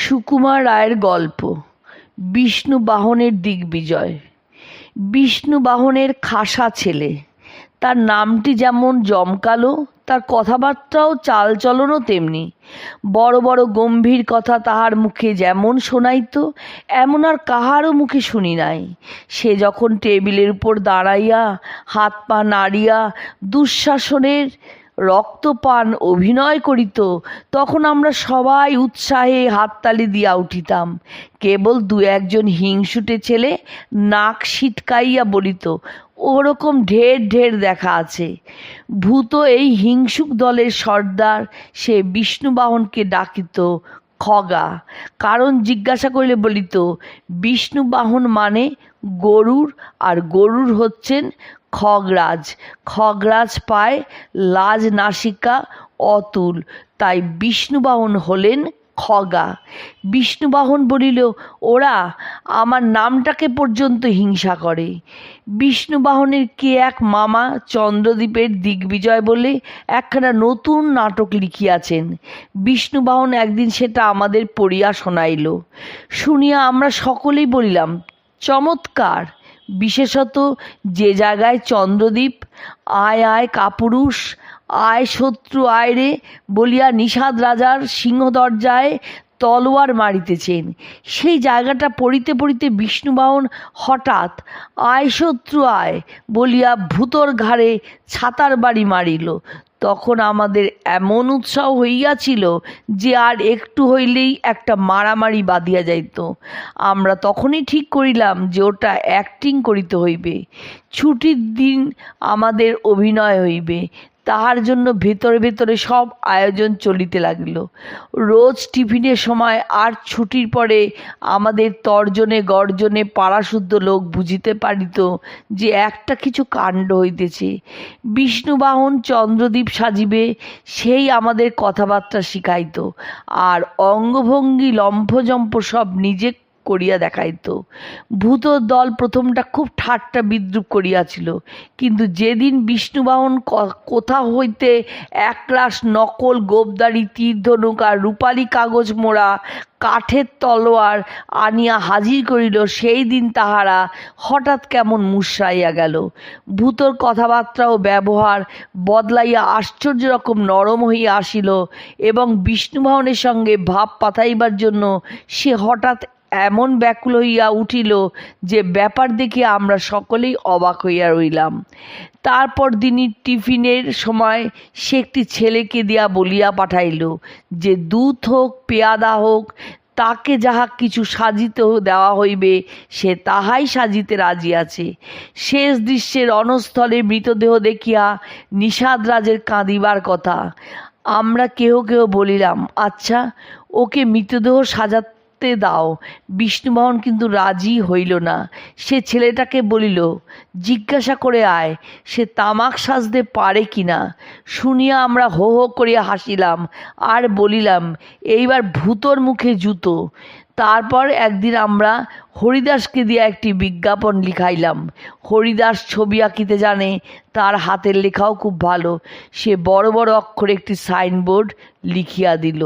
সুকুমার রায়ের গল্প, বিষ্ণু বাহনের দিগ্বিজয়। বিষ্ণু বাহনের খাসা ছেলে, তার নামটি যেমন জমকালো, তার কথাবার্তাও চালচলনও তেমনি। বড় বড় গম্ভীর কথা তাহার মুখে যেমন শোনাইত, এমন আর কাহারও মুখে শুনি নাই। সে যখন টেবিলের উপর দাঁড়াইয়া, হাত পা নাড়িয়া দুঃশাসনের রক্তপান, অভিনয় করিত, তখন আমরা সবাই উৎসাহে হাততালি দিয়া উঠিতাম। কেবল দু একজন হিংসুটে ছেলে নাক সিটকাইয়া বলিত, ওরকম ঢের ঢের দেখা আছে। ভূত এই হিংসুক দলের সর্দার, সে বিষ্ণুবাহনকে ডাকিত খগা। কারণ জিজ্ঞাসা করিলে বলিত, বিষ্ণুবাহন মানে গরুর, আর গরুর হচ্ছেন খগরাজ। খগরাজ পায় লাজ নাসিকা অতুল। তাই বিষ্ণুবাহন হলেন খগা। বিষ্ণুবাহন বলিল ওরা আমার নামটাকে পর্যন্ত হিংসা করে। বিষ্ণুবাহনের কে এক মামা চন্দ্রদ্বীপের দিগ্বিজয় বলে একখানা নতুন নাটক লিখিয়াছেন। বিষ্ণুবাহন একদিন সেটা আমাদের পড়িয়া শোনাইল। শুনিয়া আমরা সকলেই বলিলাম, চমৎকার! বিশেষত যে জায়গায় চন্দ্রদ্বীপ, আয় আয় কাপুরুষ, আয় শত্রু আয় রে বলিয়া নিষাদ রাজার সিংহদরজায় তলোয়ার মারিতেছেন। সেই জায়গাটা পড়িতে পড়িতে বিষ্ণুবাহন হঠাৎ আয় শত্রু আয় বলিয়া ভূতর ঘাড়ে ছাতার বাড়ি মারিল। তখন আমাদের এমন উৎসাহ হইয়াছিল যে আর একটু হইলেই একটা মারামারি বাঁধিয়া যাইত। আমরা তখনই ঠিক করিলাম যে ওটা অ্যাক্টিং করিতে হইবে। ছুটির দিন আমাদের অভিনয় হইবে। তাহার জন্য ভেতরে ভেতরে সব আয়োজন চলিতে লাগিল। রোজ টিফিনের সময় আর ছুটির পরে আমাদের তর্জনে গর্জনে পাড়াশুদ্ধ লোক বুঝিতে পারিত যে একটা কিছু কাণ্ড হইতেছে। বিষ্ণুবাহন চন্দ্রদ্বীপ সাজিবে, সেই আমাদের কথাবার্তা শিখাইত। আর অঙ্গভঙ্গি লম্ফজম্প সব নিজে করিয়া দেখাইত। ভূতর দল প্রথমটা খুব ঠাট্টা বিদ্রুপ করিয়াছিল, কিন্তু যেদিন বিষ্ণুবাহন কোথা হইতে একরাশ নকল গোবদারি তীরধনুক আর রূপালী কাগজ মোড়া কাঠের তলোয়ার আনিয়া হাজির করিল, সেই দিন তাহারা হঠাৎ কেমন মুশরাইয়া গেল। ভূতর কথাবার্তা ও ব্যবহার বদলাইয়া আশ্চর্য রকম নরম হইয়া আসিল এবং বিষ্ণুবাহনের সঙ্গে ভাব পাতাইবার জন্য সে হঠাৎ এমন ব্যাকুল হইয়া উঠিল যে ব্যাপার দেখে আমরা সকলেই অবাক হইয়া রইলাম। তারপর দিনই টিফিনের সময় সে একটি ছেলেকে দিয়া বলিয়া পাঠাইল যে দুধ হোক, পেয়াদা হোক, তাকে যাহা কিছু সাজিতে দেওয়া হইবে, সে তাহাই সাজিতে রাজি আছে। শেষ দৃশ্যের অনস্থলে মৃতদেহ দেখিয়া নিষাদ রাজের কাঁদিবার কথা। আমরা কেহ কেহ বলিলাম আচ্ছা ওকে মৃতদেহ সাজা করতে দাও। বিষ্ণুবাহন কিন্তু রাজি হইল না। সে ছেলেটাকে বলিল, জিজ্ঞাসা করে আয়, সে তামাক সাজতে পারে কি না শুনিয়া আমরা হো হো করিয়া হাসিলাম আর বলিলাম, এইবার ভূতর মুখে জুতো। তারপর একদিন আমরা হরিদাসকে দিয়ে একটি বিজ্ঞাপন লিখাইলাম। হরিদাস ছবি আঁকিতে জানে, তার হাতের লেখাও খুব ভালো। সে বড় বড় অক্ষরে একটি সাইনবোর্ড লিখিয়া দিল।